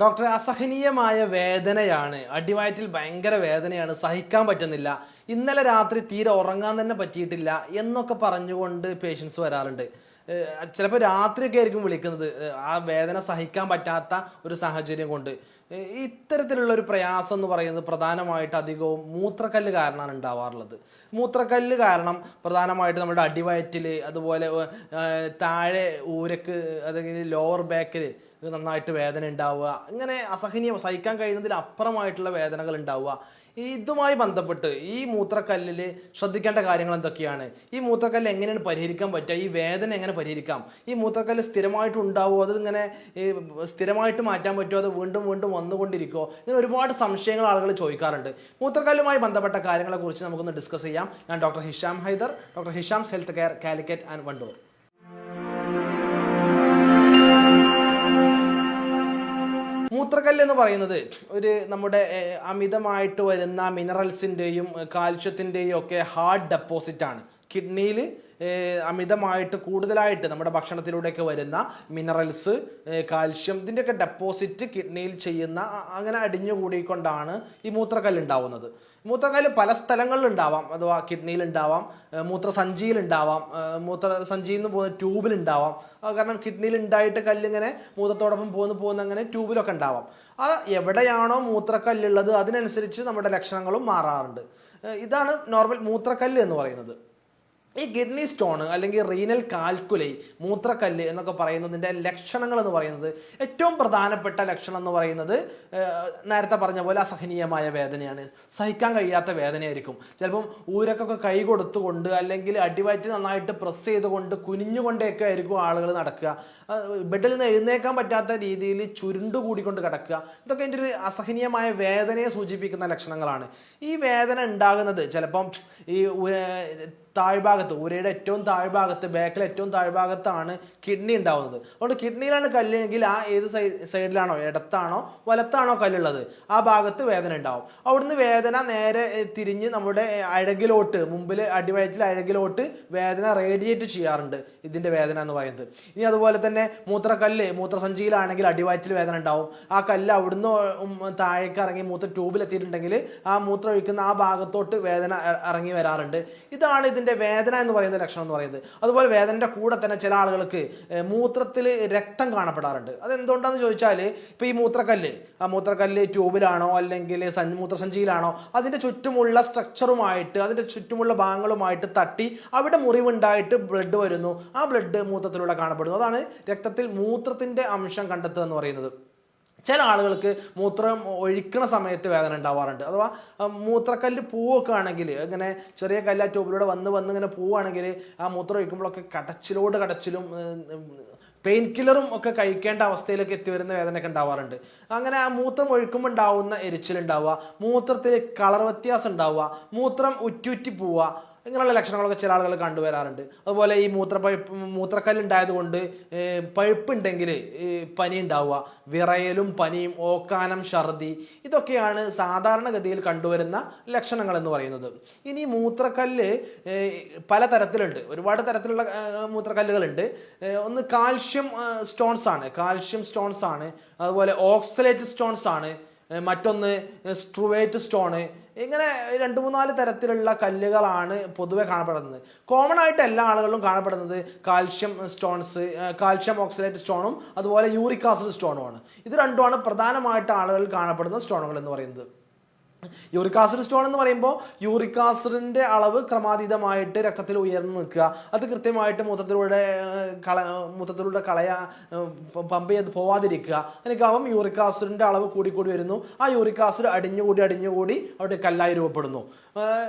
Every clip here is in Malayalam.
ഡോക്ടറെ അസഹനീയമായ വേദനയാണ്. അടിവയറ്റിൽ ഭയങ്കര വേദനയാണ്. സഹിക്കാൻ പറ്റുന്നില്ല. ഇന്നലെ രാത്രി തീരെ ഉറങ്ങാൻ തന്നെ പറ്റിയിട്ടില്ല എന്നൊക്കെ പറഞ്ഞുകൊണ്ട് പേഷ്യൻസ് വരാറുണ്ട്. ചിലപ്പോൾ രാത്രിയൊക്കെ ആയിരിക്കും വിളിക്കുന്നത്. ആ വേദന സഹിക്കാൻ പറ്റാത്ത ഒരു സാഹചര്യം കൊണ്ട്. ഇത്തരത്തിലുള്ള ഒരു പ്രയാസം എന്ന് പറയുന്നത് പ്രധാനമായിട്ട് അധികവും മൂത്രക്കല്ല് കാരണമാണ് ഉണ്ടാവാറുള്ളത്. മൂത്രക്കല്ല് കാരണം പ്രധാനമായിട്ട് നമ്മുടെ അടിവയറ്റിൽ അതുപോലെ താഴെ ഊരക്ക് അല്ലെങ്കിൽ ലോവർ ബാക്കിൽ നന്നായിട്ട് വേദന ഉണ്ടാവുക അങ്ങനെ അസഹനീയം സഹിക്കാൻ കഴിയുന്നതിൽ അപ്പുറമായിട്ടുള്ള വേദനകൾ ഉണ്ടാവുക ഇതുമായി ബന്ധപ്പെട്ട് ഈ മൂത്രക്കല്ലിൽ ശ്രദ്ധിക്കേണ്ട കാര്യങ്ങൾ എന്തൊക്കെയാണ്? ഈ മൂത്രക്കല്ല് എങ്ങനെയാണ് പരിഹരിക്കാൻ പറ്റുക? ഈ വേദന എങ്ങനെ പരിഹരിക്കാം? ഈ മൂത്രക്കല്ല് സ്ഥിരമായിട്ട് ഉണ്ടാവുമോ അത് ഇങ്ങനെ സ്ഥിരമായിട്ട് മാറ്റാൻ പറ്റുമോ അത് വീണ്ടും വീണ്ടും വന്നുകൊണ്ടിരിക്കുമോ ഇങ്ങനെ ഒരുപാട് സംശയങ്ങൾ ആളുകൾ ചോദിക്കാറുണ്ട്. മൂത്രക്കല്ലുമായി ബന്ധപ്പെട്ട കാര്യങ്ങളെക്കുറിച്ച് നമുക്കൊന്ന് ഡിസ്കസ് ചെയ്യാം. ഞാൻ doctor Hisham Haider. Doctor Hisham's health care Calicut and Wandoor. മൂത്രക്കല്ല് എന്ന് പറയുന്നത് ഒരു നമ്മുടെ അമിതമായിട്ട് വരുന്ന മിനറൽസിന്റെയും കാൽഷ്യത്തിന്റെയും ഒക്കെ ഹാർഡ് ഡെപ്പോസിറ്റ് ആണ്. കിഡ്നിയിൽ അമിതമായിട്ട് കൂടുതലായിട്ട് നമ്മുടെ ഭക്ഷണത്തിലൂടെയൊക്കെ വരുന്ന മിനറൽസ് കാൽഷ്യം ഇതിന്റെയൊക്കെ ഡെപ്പോസിറ്റ് കിഡ്നിയിൽ ചെയ്യുന്ന അങ്ങനെ അടിഞ്ഞുകൂടിക്കൊണ്ടാണ് ഈ മൂത്രക്കല്ല് ഉണ്ടാവുന്നത്. മൂത്രക്കല്ല് പല സ്ഥലങ്ങളിൽ ഉണ്ടാവാം അഥവാ കിഡ്നിയിൽ ഉണ്ടാവാം മൂത്രസഞ്ചിയിൽ ഉണ്ടാവാം മൂത്രസഞ്ചിയിൽ നിന്ന് പോകുന്ന ട്യൂബിൽ ഉണ്ടാവാം കാരണം കിഡ്നിയിൽ ഉണ്ടായിട്ട് കല്ലിങ്ങനെ മൂത്രത്തോടൊപ്പം പോകുന്ന പോകുന്ന അങ്ങനെ ട്യൂബിലൊക്കെ ഉണ്ടാവാം. അത് എവിടെയാണോ മൂത്രക്കല്ലുള്ളത് അതിനനുസരിച്ച് നമ്മുടെ ലക്ഷണങ്ങളും മാറാറുണ്ട്. ഇതാണ് നോർമൽ മൂത്രക്കല്ല് എന്ന് പറയുന്നത്. ഈ കിഡ്നി സ്റ്റോൺ അല്ലെങ്കിൽ റീനൽ കാൽക്കുലൈ മൂത്രക്കല്ല് എന്നൊക്കെ പറയുന്നതിന്റെ ലക്ഷണങ്ങൾ എന്ന് പറയുന്നത് ഏറ്റവും പ്രധാനപ്പെട്ട ലക്ഷണം എന്ന് പറയുന്നത് നേരത്തെ പറഞ്ഞ പോലെ അസഹനീയമായ വേദനയാണ്. സഹിക്കാൻ കഴിയാത്ത വേദനയായിരിക്കും. ചിലപ്പം ഊരക്കൊക്കെ കൈ കൊടുത്തുകൊണ്ട് അല്ലെങ്കിൽ അടിവയറ്റ് നന്നായിട്ട് പ്രസ് ചെയ്തുകൊണ്ട് കുനിഞ്ഞുകൊണ്ടേക്കെ ആയിരിക്കും ആളുകൾ നടക്കുക. ബെഡിൽ നിന്ന് എഴുന്നേക്കാൻ പറ്റാത്ത രീതിയിൽ ചുരുണ്ടു കൂടിക്കൊണ്ട് കിടക്കുക. ഇതൊക്കെ എന്റെ ഒരു അസഹനീയമായ വേദനയെ സൂചിപ്പിക്കുന്ന ലക്ഷണങ്ങളാണ്. ഈ വേദന ഉണ്ടാകുന്നത് ചിലപ്പം ഈ താഴ്ഭാഗത്ത് ഉരയുടെ ഏറ്റവും താഴ്ഭാഗത്ത് ബാക്കിൽ ഏറ്റവും താഴ്ഭാഗത്താണ് കിഡ്നി ഉണ്ടാവുന്നത്. അതുകൊണ്ട് കിഡ്നിയിലാണ് കല്ലെങ്കിൽ ആ ഏത് സൈഡിലാണോ ഇടത്താണോ വലത്താണോ കല്ലുള്ളത് ആ ഭാഗത്ത് വേദന ഉണ്ടാവും. അവിടുന്ന് വേദന നേരെ തിരിഞ്ഞ് നമ്മുടെ അഴകിലോട്ട് മുമ്പിൽ അടിവയറ്റിൽ അഴകിലോട്ട് വേദന റേഡിയേറ്റ് ചെയ്യാറുണ്ട് ഇതിന്റെ വേദന എന്ന് പറയുന്നത്. ഇനി അതുപോലെ തന്നെ മൂത്രക്കല്ല് മൂത്രസഞ്ചിയിലാണെങ്കിൽ അടിവയറ്റിൽ വേദന ഉണ്ടാവും. ആ കല്ല് അവിടുന്ന് താഴേക്ക് ഇറങ്ങി മൂത്ര ട്യൂബിൽ എത്തിയിട്ടുണ്ടെങ്കിൽ ആ മൂത്രം ഒഴിക്കുന്ന ആ ഭാഗത്തോട്ട് വേദന ഇറങ്ങി വരാറുണ്ട്. ഇതാണ് ഇതിന്റെ വേദന എന്ന് പറയുന്ന ലക്ഷണം എന്ന് പറയുന്നത്. അതുപോലെ വേദനയുടെ കൂടെ തന്നെ ചില ആളുകൾക്ക് മൂത്രത്തിൽ രക്തം കാണപ്പെടാറുണ്ട്. അത് എന്തുകൊണ്ടാണെന്ന് ചോദിച്ചാൽ ഇപ്പോൾ ഈ മൂത്രക്കല്ല് ആ മൂത്രക്കല്ല് ട്യൂബിലാണോ അല്ലെങ്കിൽ സഞ്ചി മൂത്രസഞ്ചിയിലാണോ അതിന്റെ ചുറ്റുമുള്ള സ്ട്രക്ചറുമായിട്ട് അതിന്റെ ചുറ്റുമുള്ള ഭാഗങ്ങളുമായിട്ട് തട്ടി അവിടെ മുറിവുണ്ടായിട്ട് ബ്ലഡ് വരുന്നു. ആ ബ്ലഡ് മൂത്രത്തിലൂടെ കാണപ്പെടുന്നു. അതാണ് രക്തത്തിൽ മൂത്രത്തിന്റെ അംശം കണ്ടെത്തുക എന്ന് പറയുന്നത്. ചില ആളുകൾക്ക് മൂത്രം ഒഴിക്കണ സമയത്ത് വേദന ഉണ്ടാവാറുണ്ട്. അഥവാ മൂത്രക്കല്ല് പൂവൊക്കെ ആണെങ്കിൽ ഇങ്ങനെ ചെറിയ കല്ലാ ട്യൂബിലൂടെ വന്ന് വന്ന് ഇങ്ങനെ പോവുകയാണെങ്കിൽ ആ മൂത്രം ഒഴിക്കുമ്പോഴൊക്കെ കടച്ചിലോട് കടച്ചിലും പെയിൻ കില്ലറും ഒക്കെ കഴിക്കേണ്ട അവസ്ഥയിലേക്ക് എത്തി വരുന്ന വേദനയൊക്കെ ഉണ്ടാവാറുണ്ട്. അങ്ങനെ ആ മൂത്രം ഒഴിക്കുമ്പോൾ ഉണ്ടാവുന്ന എരിച്ചിലുണ്ടാവുക മൂത്രത്തിൽ കളർ വ്യത്യാസം ഉണ്ടാവുക മൂത്രം ഉറ്റുറ്റി പോവുക ഇങ്ങനെയുള്ള ലക്ഷണങ്ങളൊക്കെ ചില ആളുകൾ കണ്ടുവരാറുണ്ട്. അതുപോലെ ഈ മൂത്രപ്പഴുപ്പ് മൂത്രക്കല്ല് ഉണ്ടായതുകൊണ്ട് പഴുപ്പുണ്ടെങ്കിൽ പനി ഉണ്ടാവുക വിറയലും പനിയും ഓക്കാനം ഛർദി ഇതൊക്കെയാണ് സാധാരണഗതിയിൽ കണ്ടുവരുന്ന ലക്ഷണങ്ങൾ എന്ന് പറയുന്നത്. ഇനി മൂത്രക്കല്ല് പല പലതരത്തിലുണ്ട്. ഒരുപാട് തരത്തിലുള്ള മൂത്രക്കല്ലുകളുണ്ട്. ഒന്ന് കാൽഷ്യം സ്റ്റോൺസ് ആണ് കാൽഷ്യം സ്റ്റോൺസ് ആണ് അതുപോലെ ഓക്സലേറ്റ് സ്റ്റോൺസ് ആണ് മറ്റൊന്ന് സ്ട്രുവേറ്റ് സ്റ്റോണ് ഇങ്ങനെ രണ്ട് മൂന്നാൽ തരത്തിലുള്ള കല്ലുകളാണ് പൊതുവെ കാണപ്പെടുന്നത്. കോമൺ ആയിട്ട് എല്ലാ ആളുകളിലും കാണപ്പെടുന്നത് കാൽഷ്യം സ്റ്റോൺസ് കാൽഷ്യം ഓക്സിഡേറ്റ് സ്റ്റോണും അതുപോലെ യൂറിക് ആസിഡ് സ്റ്റോണുമാണ് ഇത് രണ്ടുമാണ് പ്രധാനമായിട്ട് ആളുകളിൽ കാണപ്പെടുന്ന സ്റ്റോണുകൾ എന്ന് പറയുന്നത്. യൂറിക് ആസിഡ് സ്റ്റോൺ എന്ന് പറയുമ്പോൾ യൂറിക് ആസിഡിന്റെ അളവ് ക്രമാതീതമായിട്ട് രക്തത്തിൽ ഉയർന്നു നിൽക്കുക. അത് കൃത്യമായിട്ട് മൂത്രത്തിലൂടെ കള മൂത്രത്തിലൂടെ കളയാ പമ്പ് ചെയ്ത് പോവാതിരിക്കുക. എനിക്കാവും യൂറിക് ആസിഡിന്റെ അളവ് കൂടിക്കൂടി കൂടി വരുന്നു. ആ യൂറിക് ആസിഡ് അടിഞ്ഞുകൂടി അടിഞ്ഞുകൂടി അവിടെ കല്ലായി രൂപപ്പെടുന്നു.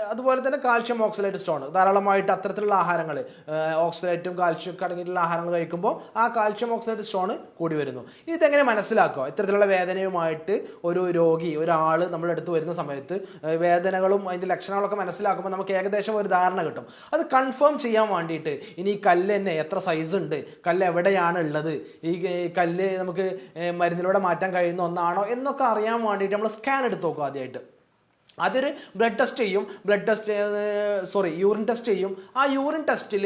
അതുപോലെ തന്നെ കാൽഷ്യം ഓക്സലേറ്റ് സ്റ്റോൺ ധാരാളമായിട്ട് അത്തരത്തിലുള്ള ആഹാരങ്ങൾ ഓക്സലേറ്റും കാൽഷ്യം അടങ്ങിയിട്ടുള്ള ആഹാരങ്ങൾ കഴിക്കുമ്പോൾ ആ കാൽഷ്യം ഓക്സലേറ്റ് സ്റ്റോൺ കൂടി വരുന്നു. ഇതെങ്ങനെ മനസ്സിലാക്കുക? ഇത്തരത്തിലുള്ള വേദനയുമായിട്ട് ഒരു രോഗി ഒരാൾ നമ്മുടെ അടുത്ത് വരുന്ന സമയത്ത് വേദനകളും അതിന്റെ ലക്ഷണങ്ങളൊക്കെ മനസ്സിലാക്കുമ്പോൾ നമുക്ക് ഏകദേശം ഒരു ധാരണ കിട്ടും. അത് കൺഫേം ചെയ്യാൻ വേണ്ടിയിട്ട് ഇനി കല്ല് തന്നെ എത്ര സൈസ് ഉണ്ട് കല്ല് എവിടെയാണ് ഉള്ളത് ഈ കല്ല് നമുക്ക് മരുന്നിലൂടെ മാറ്റാൻ കഴിയുന്ന ഒന്നാണോ എന്നൊക്കെ അറിയാൻ വേണ്ടിയിട്ട് നമ്മൾ സ്കാൻ എടുത്ത് നോക്കും ആദ്യമായിട്ട് അതൊരു ബ്ലഡ് ടെസ്റ്റ് ചെയ്യും. Blood test sorry urine test ചെയ്യും. ആ യൂറിൻ ടെസ്റ്റിൽ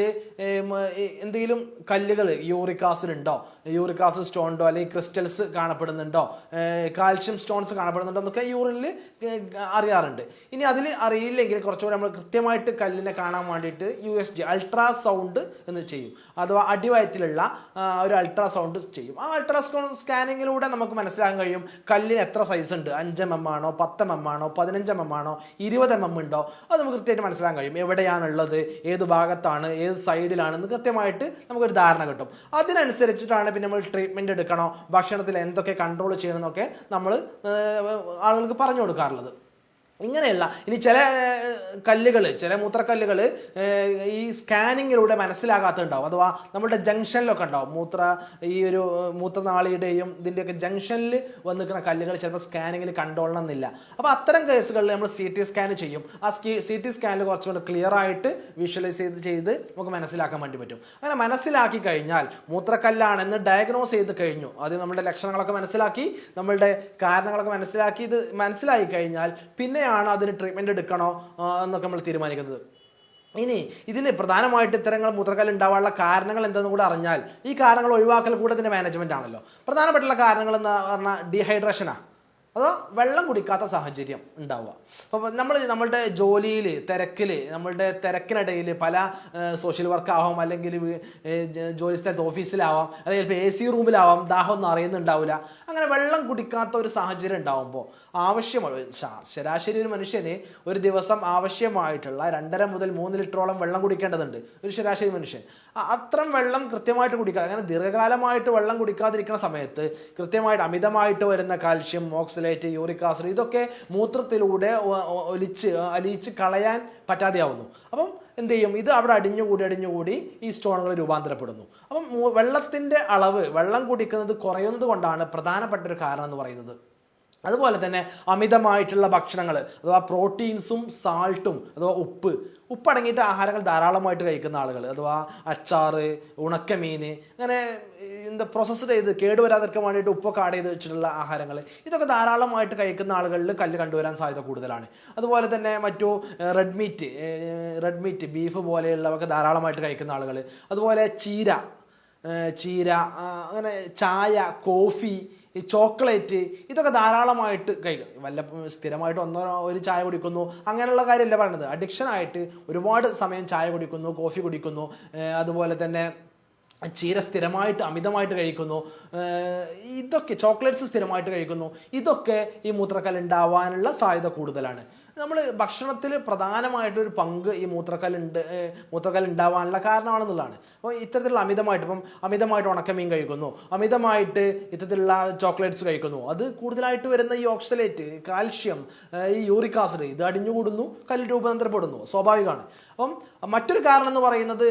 എന്തെങ്കിലും കല്ലുകൾ യൂറിക് ആസിഡ് ഉണ്ടോ? യൂറിക് ആസിഡ് സ്റ്റോണുണ്ടോ അല്ലെങ്കിൽ ക്രിസ്റ്റൽസ് കാണപ്പെടുന്നുണ്ടോ? കാൽഷ്യം സ്റ്റോൺസ് കാണപ്പെടുന്നുണ്ടോ എന്നൊക്കെ യൂറിനിൽ അറിയാറുണ്ട്. ഇനി അതിൽ അറിയില്ലെങ്കിൽ കുറച്ചുകൂടി നമ്മൾ കൃത്യമായിട്ട് കല്ലിനെ കാണാൻ വേണ്ടിയിട്ട് യു എസ് ജി അൾട്രാസൗണ്ട് എന്ന് ചെയ്യും. അഥവാ അടിവയറ്റിലുള്ള ഒരു അൾട്രാസൗണ്ട് ചെയ്യും. ആ അൾട്രാസൗണ്ട് സ്കാനിങ്ങിലൂടെ നമുക്ക് മനസ്സിലാക്കാൻ കഴിയും കല്ലിന് എത്ര സൈസ് ഉണ്ട്. അഞ്ച് എം എം ആണോ പത്ത് എം എം ആണോ പതിനഞ്ച് എം എം ആണോ ഇരുപത് എം എം ഉണ്ടോ? അത് നമുക്ക് കൃത്യമായിട്ട് മനസ്സിലാക്കാൻ കഴിയും. എവിടെയാണുള്ളത് ഏത് ഭാഗത്താണ് ഏത് സൈഡിലാണ് എന്ന് കൃത്യമായിട്ട് നമുക്കൊരു ധാരണ കിട്ടും. അതിനനുസരിച്ചിട്ടാണ് പിന്നെ നമ്മൾ ട്രീറ്റ്മെന്റ് എടുക്കണോ? ഭക്ഷണത്തിൽ എന്തൊക്കെ കൺട്രോൾ ചെയ്യണമെന്നൊക്കെ നമ്മൾ ആളുകൾക്ക് പറഞ്ഞു കൊടുക്കാറുള്ളത്. ഇങ്ങനെയല്ല ഇനി ചില കല്ലുകൾ ചില മൂത്രക്കല്ലുകൾ ഈ സ്കാനിങ്ങിലൂടെ മനസ്സിലാകാത്തുണ്ടാവും അഥവാ നമ്മുടെ ജംഗ്ഷനിലൊക്കെ ഉണ്ടാവും. മൂത്ര ഈ ഒരു മൂത്രനാളിയുടെയും ഇതിന്റെയൊക്കെ ജംഗ്ഷനിൽ വന്നിരിക്കുന്ന കല്ലുകൾ ചിലപ്പോൾ സ്കാനിങ്ങിൽ കണ്ടോളണം എന്നില്ല അപ്പോൾ അത്തരം കേസുകളിൽ നമ്മൾ സി ടി സ്കാൻ ചെയ്യും. ആ സി ടി സ്കാനിൽ കുറച്ചുകൂടി ക്ലിയർ ആയിട്ട് വിഷ്വലൈസ് ചെയ്ത് ചെയ്ത് നമുക്ക് മനസ്സിലാക്കാൻ വേണ്ടി പറ്റും. അങ്ങനെ മനസ്സിലാക്കി കഴിഞ്ഞാൽ മൂത്രക്കല്ലാണെന്ന് ഡയഗ്നോസ് ചെയ്ത് കഴിഞ്ഞു. അത് നമ്മുടെ ലക്ഷണങ്ങളൊക്കെ മനസ്സിലാക്കി നമ്മളുടെ കാരണങ്ങളൊക്കെ മനസ്സിലാക്കി ഇത് മനസ്സിലായി കഴിഞ്ഞാൽ പിന്നെയാണ് അതിന് ട്രീറ്റ്മെന്റ് എടുക്കണോ എന്നൊക്കെ നമ്മൾ തീരുമാനിക്കുന്നത്. ഇനി ഇതിന് പ്രധാനമായിട്ട് ഇത്തരങ്ങൾ മൂത്രക്കല്ല് ഉണ്ടാവാനുള്ള കാരണങ്ങൾ എന്തെന്ന് കൂടെ അറിഞ്ഞാൽ ഈ കാരണങ്ങൾ ഒഴിവാക്കൽ കൂടെ ഇതിന്റെ മാനേജ്മെന്റ് ആണല്ലോ. പ്രധാനപ്പെട്ടുള്ള കാരണങ്ങൾ എന്ന് പറഞ്ഞാൽ ഡീഹൈഡ്രേഷനാണ് അതോ വെള്ളം കുടിക്കാത്ത സാഹചര്യം ഉണ്ടാവുക. അപ്പോൾ നമ്മൾ നമ്മളുടെ ജോലിയിൽ തിരക്കിൽ നമ്മളുടെ തിരക്കിനിടയിൽ പല സോഷ്യൽ വർക്ക് ആവാം അല്ലെങ്കിൽ ജോലി സ്ഥലത്ത് ഓഫീസിലാവാം അല്ലെങ്കിൽ എ സി റൂമിലാവാം ദാഹം ഒന്നും അറിയുന്നുണ്ടാവില്ല. അങ്ങനെ വെള്ളം കുടിക്കാത്ത ഒരു സാഹചര്യം ഉണ്ടാവുമ്പോൾ ആവശ്യമാണ് ശരാശരി ഒരു മനുഷ്യന് ഒരു ദിവസം ആവശ്യമായിട്ടുള്ള രണ്ടര മുതൽ മൂന്ന് ലിറ്ററോളം വെള്ളം കുടിക്കേണ്ടതുണ്ട്. ഒരു ശരാശരി മനുഷ്യൻ. അത്ര വെള്ളം കൃത്യമായിട്ട് കുടിക്കാതെ അങ്ങനെ ദീർഘകാലമായിട്ട് വെള്ളം കുടിക്കാതിരിക്കുന്ന സമയത്ത് കൃത്യമായിട്ട് അമിതമായിട്ട് വരുന്ന കാൽഷ്യം ഓക്സലേറ്റ് യൂറിക് ആസിഡ് ഇതൊക്കെ മൂത്രത്തിലൂടെ ഒലിച്ച് അലിയിച്ച് കളയാൻ പറ്റാതെയാവുന്നു. അപ്പം എന്ത് ചെയ്യും? ഇത് അവിടെ അടിഞ്ഞുകൂടി അടിഞ്ഞുകൂടി ഈ സ്റ്റോണുകൾ രൂപാന്തരപ്പെടുന്നു. അപ്പം വെള്ളത്തിന്റെ അളവ് വെള്ളം കുടിക്കുന്നത് കുറയുന്നത് കൊണ്ടാണ് പ്രധാനപ്പെട്ട ഒരു കാരണം എന്ന് പറയുന്നത്. അതുപോലെ തന്നെ അമിതമായിട്ടുള്ള ഭക്ഷണങ്ങൾ അഥവാ പ്രോട്ടീൻസും സാൾട്ടും അഥവാ ഉപ്പ്. ഉപ്പടങ്ങിയിട്ട് ആഹാരങ്ങൾ ധാരാളമായിട്ട് കഴിക്കുന്ന ആളുകൾ അഥവാ അച്ചാറ് ഉണക്കമീൻ അങ്ങനെ എന്താ പ്രോസസ്സ് ചെയ്ത് കേടുവരാതിരിക്കാൻ വേണ്ടിയിട്ട് ഉപ്പൊക്കെ ആഡ് ചെയ്ത് വെച്ചിട്ടുള്ള ആഹാരങ്ങൾ. ഇതൊക്കെ ധാരാളമായിട്ട് കഴിക്കുന്ന ആളുകളിൽ കല്ല് കണ്ടുവരാൻ സാധ്യത കൂടുതലാണ്. അതുപോലെ തന്നെ മറ്റു red meat red meat beef പോലെയുള്ളവൊക്കെ ധാരാളമായിട്ട് കഴിക്കുന്ന ആളുകൾ. അതുപോലെ ചീര ചീര അങ്ങനെ ചായ കോഫി ഈ ചോക്ലേറ്റ് ഇതൊക്കെ ധാരാളമായിട്ട് കഴിക്കും. വല്ല സ്ഥിരമായിട്ട് ഒന്നോ ഒരു ചായ കുടിക്കുന്നു അങ്ങനെയുള്ള കാര്യമല്ല പറയുന്നത്. അഡിക്ഷൻ ആയിട്ട് ഒരുപാട് സമയം ചായ കുടിക്കുന്നു കോഫി കുടിക്കുന്നു അതുപോലെ തന്നെ ചീര സ്ഥിരമായിട്ട് അമിതമായിട്ട് കഴിക്കുന്നു. ഇതൊക്കെ ചോക്ലേറ്റ്സ് സ്ഥിരമായിട്ട് കഴിക്കുന്നു. ഇതൊക്കെ ഈ മൂത്രക്കല്ല് ഉണ്ടാവാനുള്ള സാധ്യത കൂടുതലാണ്. നമ്മൾ ഭക്ഷണത്തിൽ പ്രധാനമായിട്ടൊരു പങ്ക് ഈ മൂത്രക്കല്ലുണ്ട് ഉണ്ട് മൂത്രക്കല്ല് ഉണ്ടാവാനുള്ള കാരണമാണെന്നുള്ളതാണ്. അപ്പോൾ ഇത്തരത്തിലുള്ള അമിതമായിട്ട് ഇപ്പം അമിതമായിട്ട് ഉണക്കമീൻ കഴിക്കുന്നു അമിതമായിട്ട് ഇത്തരത്തിലുള്ള ചോക്ലേറ്റ്സ് കഴിക്കുന്നു അത് കൂടുതലായിട്ട് വരുന്ന ഈ ഓക്സലേറ്റ് കാൽഷ്യം ഈ യൂറിക് ആസിഡ് ഇത് അടിഞ്ഞുകൂടുന്നു കല്ല് രൂപാന്തരപ്പെടുന്നു സ്വാഭാവികമാണ്. അപ്പം മറ്റൊരു കാരണം എന്ന് പറയുന്നത്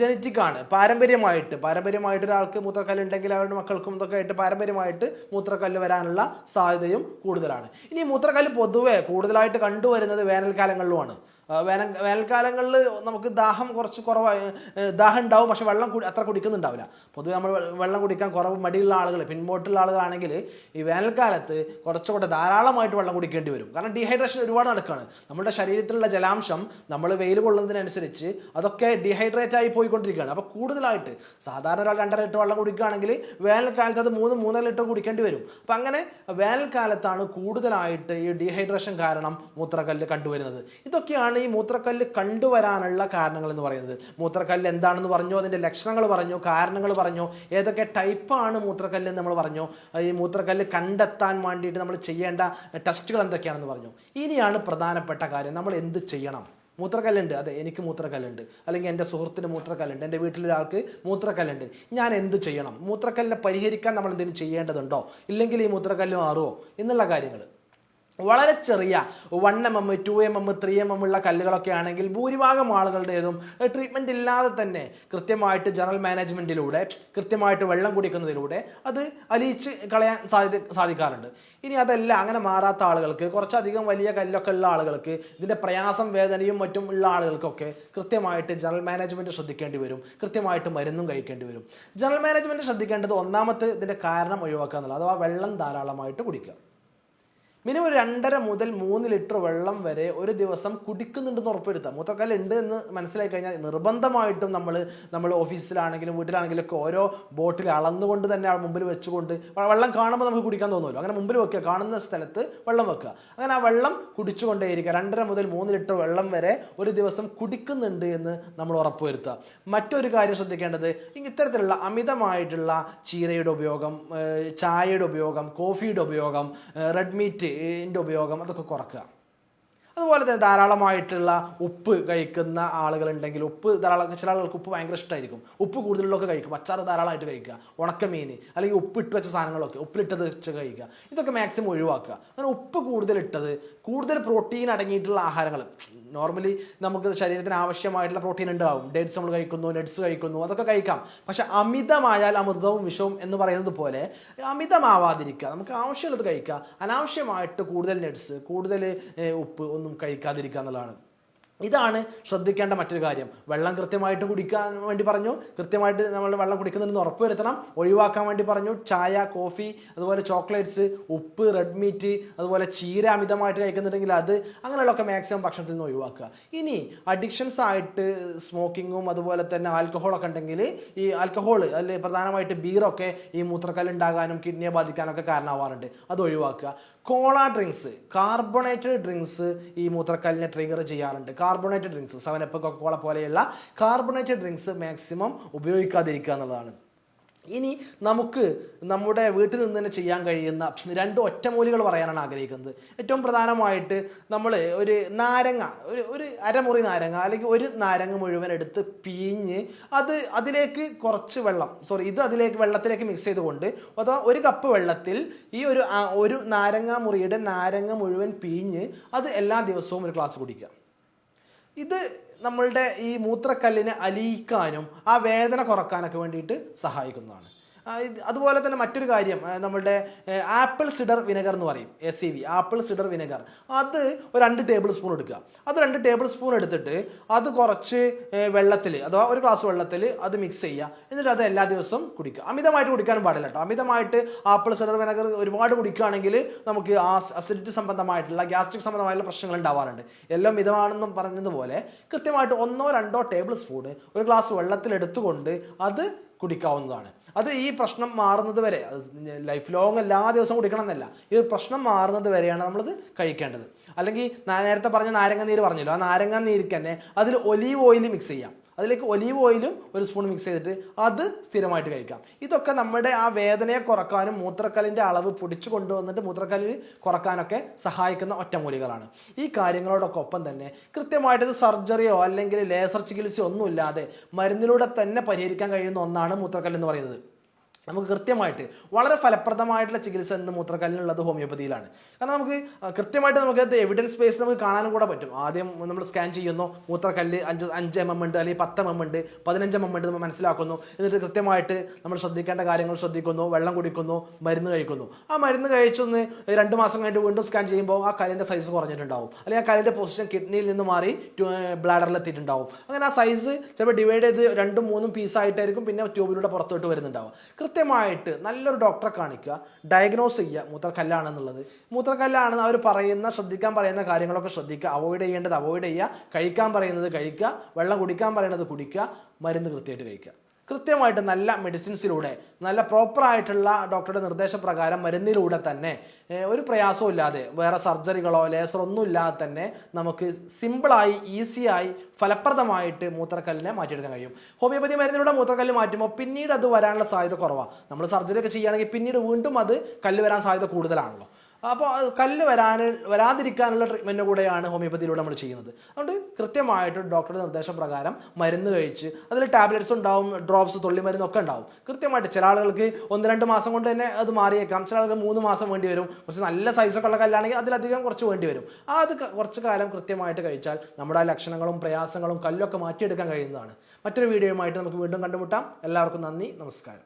ജനറ്റിക് ആണ് പാരമ്പര്യമായിട്ട് പാരമ്പര്യമായിട്ട് ഒരാൾക്ക് മൂത്രക്കല്ല് ഉണ്ടെങ്കിൽ അവരുടെ മക്കൾക്കും ഇതൊക്കെ ആയിട്ട് പാരമ്പര്യമായിട്ട് മൂത്രക്കല്ല് വരാനുള്ള സാധ്യതയും കൂടുതലാണ്. ഇനി മൂത്രക്കല്ല് പൊതുവെ കൂടുതലായിട്ട് കണ്ടുവരുന്നത് വേനൽക്കാലങ്ങളിലുമാണ്. വേനൽ വേനൽക്കാലങ്ങളിൽ നമുക്ക് ദാഹം കുറച്ച് കുറവായി ദാഹം ഉണ്ടാവും പക്ഷെ വെള്ളം കുടി അത്ര കുടിക്കുന്നുണ്ടാവില്ല. പൊതുവെ നമ്മൾ വെള്ളം കുടിക്കാൻ കുറവ് മടിയുള്ള ആളുകൾ പിൻപോട്ടുള്ള ആളുകളാണെങ്കിൽ ഈ വേനൽക്കാലത്ത് കുറച്ചുകൂടെ ധാരാളമായിട്ട് വെള്ളം കുടിക്കേണ്ടി വരും. കാരണം ഡീഹൈഡ്രേഷൻ ഒരുപാട് നടക്കുകയാണ് നമ്മുടെ ശരീരത്തിലുള്ള ജലാംശം നമ്മൾ വെയിൽ കൊള്ളുന്നതിനനുസരിച്ച് അതൊക്കെ ഡീഹൈഡ്രേറ്റ് ആയി പോയിക്കൊണ്ടിരിക്കുകയാണ്. അപ്പോൾ കൂടുതലായിട്ട് സാധാരണ ഒരാൾ രണ്ടര ലിറ്റർ വെള്ളം കുടിക്കുകയാണെങ്കിൽ വേനൽക്കാലത്ത് അത് മൂന്ന് മൂന്നര ലിറ്റർ കുടിക്കേണ്ടി വരും. അപ്പം അങ്ങനെ വേനൽക്കാലത്താണ് കൂടുതലായിട്ട് ഈ ഡീഹൈഡ്രേഷൻ കാരണം മൂത്രക്കല്ല് കണ്ടുവരുന്നത്. ഇതൊക്കെയാണ് ഈ മൂത്രക്കല്ല് കണ്ടുവരാനുള്ള കാരണങ്ങൾ എന്ന് പറയുന്നത്. മൂത്രക്കല്ല് എന്താണെന്ന് പറഞ്ഞു? അതിന്റെ ലക്ഷണങ്ങൾ പറഞ്ഞു? കാരണങ്ങൾ പറഞ്ഞു? ഏതൊക്കെ ടൈപ്പാണ് മൂത്രക്കല്ല് നമ്മൾ പറഞ്ഞു? ഈ മൂത്രക്കല്ല് കണ്ടെത്താൻ വേണ്ടിയിട്ട് നമ്മൾ ചെയ്യേണ്ട ടെസ്റ്റുകൾ എന്തൊക്കെയാണെന്ന് പറഞ്ഞു? ഇനിയാണ് പ്രധാനപ്പെട്ട കാര്യം. നമ്മൾ എന്ത് ചെയ്യണം? മൂത്രക്കല്ലുണ്ട്. അതെ എനിക്ക് മൂത്രക്കല്ലുണ്ട്. അല്ലെങ്കിൽ എന്റെ സുഹൃത്തിന് മൂത്രക്കല്ലുണ്ട്. എന്റെ വീട്ടിലൊരാൾക്ക് മൂത്രക്കല്ലുണ്ട്. ഞാൻ എന്ത് ചെയ്യണം? മൂത്രക്കല്ലിനെ പരിഹരിക്കാൻ നമ്മൾ എന്തെങ്കിലും ചെയ്യേണ്ടതുണ്ടോ? ഇല്ലെങ്കിൽ ഈ മൂത്രക്കല്ല് മാറുമോ എന്നുള്ള കാര്യങ്ങൾ. വളരെ ചെറിയ one M M two M M three M M ഉള്ള കല്ലുകളൊക്കെ ആണെങ്കിൽ ഭൂരിഭാഗം ആളുകളുടേതും ട്രീറ്റ്മെന്റ് ഇല്ലാതെ തന്നെ കൃത്യമായിട്ട് ജനറൽ മാനേജ്മെന്റിലൂടെ കൃത്യമായിട്ട് വെള്ളം കുടിക്കുന്നതിലൂടെ അത് അലിയിച്ച് കളയാൻ സാധി സാധിക്കാറുണ്ട്. ഇനി അതല്ല അങ്ങനെ മാറാത്ത ആളുകൾക്ക് കുറച്ചധികം വലിയ കല്ലൊക്കെ ഉള്ള ആളുകൾക്ക് ഇതിന്റെ പ്രയാസം വേദനയും മറ്റും ഉള്ള ആളുകൾക്കൊക്കെ കൃത്യമായിട്ട് ജനറൽ മാനേജ്മെന്റ് ശ്രദ്ധിക്കേണ്ടി വരും കൃത്യമായിട്ട് മരുന്നും കഴിക്കേണ്ടി വരും. ജനറൽ മാനേജ്മെന്റ് ശ്രദ്ധിക്കേണ്ടത് ഒന്നാമത്തെ ഇതിന്റെ കാരണം ഒഴിവാക്കുക എന്നുള്ളത് അഥവാ വെള്ളം ധാരാളമായിട്ട് കുടിക്കുക. മിനിമം ഒരു രണ്ടര മുതൽ മൂന്ന് ലിറ്റർ വെള്ളം വരെ ഒരു ദിവസം കുടിക്കുന്നുണ്ടെന്ന് ഉറപ്പുവരുത്താം. മൂത്രക്കല്ല് ഉണ്ട് എന്ന് മനസ്സിലാക്കി കഴിഞ്ഞാൽ നിർബന്ധമായിട്ടും നമ്മൾ നമ്മൾ ഓഫീസിലാണെങ്കിലും വീട്ടിലാണെങ്കിലും ഒക്കെ ഓരോ ബോട്ടിൽ അളന്നുകൊണ്ട് തന്നെ മുമ്പിൽ വെച്ചുകൊണ്ട് വെള്ളം കാണുമ്പോൾ നമുക്ക് കുടിക്കാൻ തോന്നുമല്ലോ. അങ്ങനെ മുമ്പിൽ വെക്കുക കാണുന്ന സ്ഥലത്ത് വെള്ളം വെക്കുക. അങ്ങനെ ആ വെള്ളം കുടിച്ചുകൊണ്ടേയിരിക്കുക. രണ്ടര മുതൽ മൂന്ന് ലിറ്റർ വെള്ളം വരെ ഒരു ദിവസം കുടിക്കുന്നുണ്ട് എന്ന് നമ്മൾ ഉറപ്പുവരുത്തുക. മറ്റൊരു കാര്യം ശ്രദ്ധിക്കേണ്ടത് ഇത്തരത്തിലുള്ള അമിതമായിട്ടുള്ള ചീരയുടെ ഉപയോഗം ചായയുടെ ഉപയോഗം കോഫിയുടെ ഉപയോഗം റെഡ് മീറ്റിന്റെ ഉപയോഗം അതൊക്കെ കുറക്കുക. അതുപോലെ തന്നെ ധാരാളമായിട്ടുള്ള ഉപ്പ് കഴിക്കുന്ന ആളുകളുണ്ടെങ്കിൽ ഉപ്പ് ധാരാളം ചില ആളുകൾക്ക് ഉപ്പ് ഭയങ്കര ഇഷ്ടമായിരിക്കും ഉപ്പ് കൂടുതലുള്ളതൊക്കെ കഴിക്കും. അച്ചാർ ധാരാളമായിട്ട് കഴിക്കുക. ഉണക്കമീൻ അല്ലെങ്കിൽ ഉപ്പ് ഇട്ട് വെച്ച സാധനങ്ങളൊക്കെ ഉപ്പിലിട്ടത് വെച്ച് കഴിക്കുക. ഇതൊക്കെ മാക്സിമം ഒഴിവാക്കുക. അങ്ങനെ ഉപ്പ് കൂടുതലിട്ടത് കൂടുതൽ പ്രോട്ടീൻ അടങ്ങിയിട്ടുള്ള ആഹാരങ്ങൾ നോർമലി നമുക്ക് ശരീരത്തിന് ആവശ്യമായിട്ടുള്ള പ്രോട്ടീൻ ഉണ്ടാവും. ഡേറ്റ്സ് നമ്മൾ കഴിക്കുന്നു നട്സ് കഴിക്കുന്നു അതൊക്കെ കഴിക്കാം. പക്ഷെ അമിതമായാൽ അമൃതവും വിഷവും എന്ന് പറയുന്നത് പോലെ അമിതമാവാതിരിക്കുക നമുക്ക് ആവശ്യമുള്ളത് കഴിക്കുക. അനാവശ്യമായിട്ട് കൂടുതൽ നട്സ് കൂടുതൽ ഉപ്പ് ഒന്നും കഴിക്കാതിരിക്കുക എന്നുള്ളതാണ്. ഇതാണ് ശ്രദ്ധിക്കേണ്ട മറ്റൊരു കാര്യം. വെള്ളം കൃത്യമായിട്ട് കുടിക്കാൻ വേണ്ടി പറഞ്ഞു. കൃത്യമായിട്ട് നമ്മൾ വെള്ളം കുടിക്കുന്നുണ്ടെന്ന് ഉറപ്പുവരുത്തണം ഒഴിവാക്കാൻ വേണ്ടി പറഞ്ഞു. ചായ കോഫി അതുപോലെ ചോക്ലേറ്റ്സ് ഉപ്പ് റെഡ് മീറ്റ് അതുപോലെ ചീര അമിതമായിട്ട് കഴിക്കുന്നുണ്ടെങ്കിൽ അത് അങ്ങനെയുള്ളതൊക്കെ മാക്സിമം ഭക്ഷണത്തിൽ നിന്ന് ഒഴിവാക്കുക. ഇനി അഡിക്ഷൻസ് ആയിട്ട് സ്മോക്കിങ്ങും അതുപോലെ തന്നെ ആൽക്കഹോളൊക്കെ ഉണ്ടെങ്കിൽ ഈ ആൽക്കഹോൾ അല്ലെ പ്രധാനമായിട്ട് ബീറൊക്കെ ഈ മൂത്രക്കല്ല് ഉണ്ടാകാനും കിഡ്നിയെ ബാധിക്കാനൊക്കെ കാരണമാവാറുണ്ട്. അത് ഒഴിവാക്കുക. കോള ഡ്രിങ്ക്സ് കാർബണേറ്റഡ് ഡ്രിങ്ക്സ് ഈ മൂത്രക്കല്ലിനെ ട്രിഗർ ചെയ്യാറുണ്ട്. Carbonated drinks seven up Coca Cola പോലെയുള്ള കാർബണേറ്റഡ് ഡ്രിങ്ക്സ് മാക്സിമം ഉപയോഗിക്കാതിരിക്കുക എന്നുള്ളതാണ്. ഇനി നമുക്ക് നമ്മുടെ വീട്ടിൽ നിന്ന് തന്നെ ചെയ്യാൻ കഴിയുന്ന രണ്ട് ഒറ്റമൂലികൾ പറയാനാണ് ആഗ്രഹിക്കുന്നത്. ഏറ്റവും പ്രധാനമായിട്ട് നമ്മൾ ഒരു നാരങ്ങ ഒരു ഒരു അരമുറി നാരങ്ങ അല്ലെങ്കിൽ ഒരു നാരങ്ങ മുഴുവൻ എടുത്ത് പിഴിഞ്ഞ് അത് അതിലേക്ക് കുറച്ച് വെള്ളം സോറി ഇത് അതിലേക്ക് വെള്ളത്തിലേക്ക് മിക്സ് ചെയ്തുകൊണ്ട് അഥവാ ഒരു കപ്പ് വെള്ളത്തിൽ ഈ ഒരു ഒരു നാരങ്ങ മുറിയുടെ നാരങ്ങ മുഴുവൻ പിഴിഞ്ഞ് അത് എല്ലാ ദിവസവും ഒരു ഗ്ലാസ് കുടിക്കുക. ഇത് നമ്മളുടെ ഈ മൂത്രക്കല്ലിനെ അലിയിക്കാനും ആ വേദന കുറക്കാനൊക്കെ വേണ്ടിയിട്ട് സഹായിക്കുന്നതാണ്. അതുപോലെ തന്നെ മറ്റൊരു കാര്യം നമ്മുടെ ആപ്പിൾ സിഡർ വിനെഗർ എന്ന് പറയും S C V apple cider vinegar. അത് ഒരു രണ്ട് ടേബിൾ സ്പൂൺ എടുക്കുക. അത് രണ്ട് ടേബിൾ സ്പൂൺ എടുത്തിട്ട് അത് കുറച്ച് വെള്ളത്തിൽ അഥവാ ഒരു ഗ്ലാസ് വെള്ളത്തിൽ അത് മിക്സ് ചെയ്യുക. എന്നിട്ട് അത് എല്ലാ ദിവസവും കുടിക്കുക. അമിതമായിട്ട് കുടിക്കാനും പാടില്ല കേട്ടോ. അമിതമായിട്ട് ആപ്പിൾ സിഡർ വിനെഗർ ഒരുപാട് കുടിക്കുകയാണെങ്കിൽ നമുക്ക് ആ അസിഡിറ്റി സംബന്ധമായിട്ടുള്ള ഗ്യാസ്ട്രിക് സംബന്ധമായിട്ടുള്ള പ്രശ്നങ്ങൾ ഉണ്ടാവാറുണ്ട്. എല്ലാം മിതമാണെന്നും പറഞ്ഞതുപോലെ കൃത്യമായിട്ട് ഒന്നോ രണ്ടോ ടേബിൾ സ്പൂണ് ഒരു ഗ്ലാസ് വെള്ളത്തിൽ എടുത്തുകൊണ്ട് അത് കുടിക്കാവുന്നതാണ്. അത് ഈ പ്രശ്നം മാറുന്നത് വരെ അത് ലൈഫ് ലോങ് എല്ലാ ദിവസവും കുടിക്കണം എന്നല്ല ഈ ഒരു പ്രശ്നം മാറുന്നത് വരെയാണ് നമ്മളത് കഴിക്കേണ്ടത്. അല്ലെങ്കിൽ നേരത്തെ പറഞ്ഞ നാരങ്ങ നീര് പറഞ്ഞല്ലോ ആ നാരങ്ങ നീരിക്ക് തന്നെ അതിൽ ഒലീവ് ഓയിൽ മിക്സ് ചെയ്യാം. അതിലേക്ക് ഒലീവ് ഓയിലും ഒരു സ്പൂൺ മിക്സ് ചെയ്തിട്ട് അത് സ്ഥിരമായിട്ട് കഴിക്കാം. ഇതൊക്കെ നമ്മുടെ ആ വേദനയെ കുറക്കാനും മൂത്രക്കല്ലിന്റെ അളവ് പൊടിച്ചു കൊണ്ടുവന്നിട്ട് മൂത്രക്കല്ലിൽ കുറക്കാനൊക്കെ സഹായിക്കുന്ന ഒറ്റമൂലികളാണ്. ഈ കാര്യങ്ങളോടൊക്കെ ഒപ്പം തന്നെ കൃത്യമായിട്ട് ഇത് സർജറിയോ അല്ലെങ്കിൽ ലേസർ ചികിത്സയോ ഒന്നുമില്ലാതെ മരുന്നിലൂടെ തന്നെ പരിഹരിക്കാൻ കഴിയുന്ന ഒന്നാണ് മൂത്രക്കല്ല് എന്ന് പറയുന്നത്. നമുക്ക് കൃത്യമായിട്ട് വളരെ ഫലപ്രദമായിട്ടുള്ള ചികിത്സ എന്ന് മൂത്രക്കല്ലിനുള്ളത് ഹോമിയോപ്പതിയിലാണ്. കാരണം നമുക്ക് കൃത്യമായിട്ട് നമുക്ക് അത് എവിഡൻസ് ബേസ് നമുക്ക് കാണാനും കൂടെ പറ്റും. ആദ്യം നമ്മൾ സ്കാൻ ചെയ്യുന്നു മൂത്രക്കല്ല് അഞ്ച് അഞ്ച് എം എം ഉണ്ട് അല്ലെങ്കിൽ പത്ത് എം എം ഉണ്ട് പതിനഞ്ച് എം എം ഉണ്ട് നമ്മൾ മനസ്സിലാക്കുന്നു. എന്നിട്ട് കൃത്യമായിട്ട് നമ്മൾ ശ്രദ്ധിക്കേണ്ട കാര്യങ്ങൾ ശ്രദ്ധിക്കുന്നു വെള്ളം കുടിക്കുന്നു മരുന്ന് കഴിക്കുന്നു. ആ മരുന്ന് കഴിച്ചൊന്ന് രണ്ട് മാസം കഴിഞ്ഞിട്ട് വീണ്ടും സ്കാൻ ചെയ്യുമ്പോൾ ആ കല്ലിന്റെ സൈസ് കുറഞ്ഞിട്ടുണ്ടാവും. അല്ലെങ്കിൽ ആ കല്ലിന്റെ പൊസിഷൻ കിഡ്നിയിൽ നിന്ന് മാറി ബ്ലാഡറിൽ എത്തിയിട്ടുണ്ടാവും. അങ്ങനെ ആ സൈസ് ചിലപ്പോൾ ഡിവൈഡ് ചെയ്ത് രണ്ടും മൂന്നും പീസായിട്ടായിരിക്കും പിന്നെ ട്യൂബിലൂടെ പുറത്തോട്ട് വരുന്നുണ്ടാവും കൃത്യമായിട്ട് നല്ലൊരു ഡോക്ടറെ കാണിക്കുക ഡയഗ്നോസ് ചെയ്യുക മൂത്രക്കല്ലാണെന്നുള്ളത് മൂത്രക്കല്ലാണെന്ന് അവർ പറയുന്ന ശ്രദ്ധിക്കാൻ പറയുന്ന കാര്യങ്ങളൊക്കെ ശ്രദ്ധിക്കുക. അവോയ്ഡ് ചെയ്യേണ്ടത് അവോയ്ഡ് ചെയ്യുക. കഴിക്കാൻ പറയുന്നത് കഴിക്കുക. വെള്ളം കുടിക്കാൻ പറയുന്നത് കുടിക്കുക. മരുന്ന് കൃത്യമായിട്ട് കഴിക്കുക. കൃത്യമായിട്ട് നല്ല മെഡിസിൻസിലൂടെ നല്ല പ്രോപ്പറായിട്ടുള്ള ഡോക്ടറുടെ നിർദ്ദേശപ്രകാരം മരുന്നിലൂടെ തന്നെ ഒരു പ്രയാസവും ഇല്ലാതെ വേറെ സർജറികളോ ലേസറോ ഒന്നും ഇല്ലാതെ തന്നെ നമുക്ക് സിമ്പിളായി ഈസിയായി ഫലപ്രദമായിട്ട് മൂത്രക്കല്ലിനെ മാറ്റിയെടുക്കാൻ കഴിയും. ഹോമിയോപ്പതി മരുന്നിലൂടെ മൂത്രക്കല്ല് മാറ്റുമ്പോൾ പിന്നീട് അത് വരാനുള്ള സാധ്യത കുറവാണ് നമ്മൾ സർജറി ഒക്കെ ചെയ്യുകയാണെങ്കിൽ പിന്നീട് വീണ്ടും അത് കല്ല് വരാൻ സാധ്യത കൂടുതലാണല്ലോ. അപ്പോൾ കല്ല് വരാൻ വരാതിരിക്കാനുള്ള ട്രീറ്റ്മെന്റ് കൂടെയാണ് ഹോമിയോപ്പതിയിലൂടെ നമ്മൾ ചെയ്യുന്നത്. അതുകൊണ്ട് കൃത്യമായിട്ട് ഡോക്ടറുടെ നിർദ്ദേശപ്രകാരം മരുന്ന് കഴിച്ച് അതിൽ ടാബ്ലറ്റ്സ് ഉണ്ടാവും ഡ്രോപ്സ് തുള്ളി മരുന്നൊക്കെ ഉണ്ടാവും. കൃത്യമായിട്ട് ചില ആളുകൾക്ക് ഒന്ന് രണ്ട് മാസം കൊണ്ട് തന്നെ അത് മാറിയേക്കാം. ചില ആളുകൾക്ക് മൂന്ന് മാസം വേണ്ടി വരും. കുറച്ച് നല്ല സൈസൊക്കെ ഉള്ള കല്ലാണെങ്കിൽ അതിലധികം കുറച്ച് വേണ്ടി വരും. അത് കുറച്ച് കാലം കൃത്യമായിട്ട് കഴിച്ചാൽ നമ്മുടെ ആ ലക്ഷണങ്ങളും പ്രയാസങ്ങളും കല്ലൊക്കെ മാറ്റിയെടുക്കാൻ കഴിയുന്നതാണ്. മറ്റൊരു വീഡിയോയുമായിട്ട് നമുക്ക് വീണ്ടും കണ്ടുമുട്ടാം. എല്ലാവർക്കും നന്ദി നമസ്കാരം.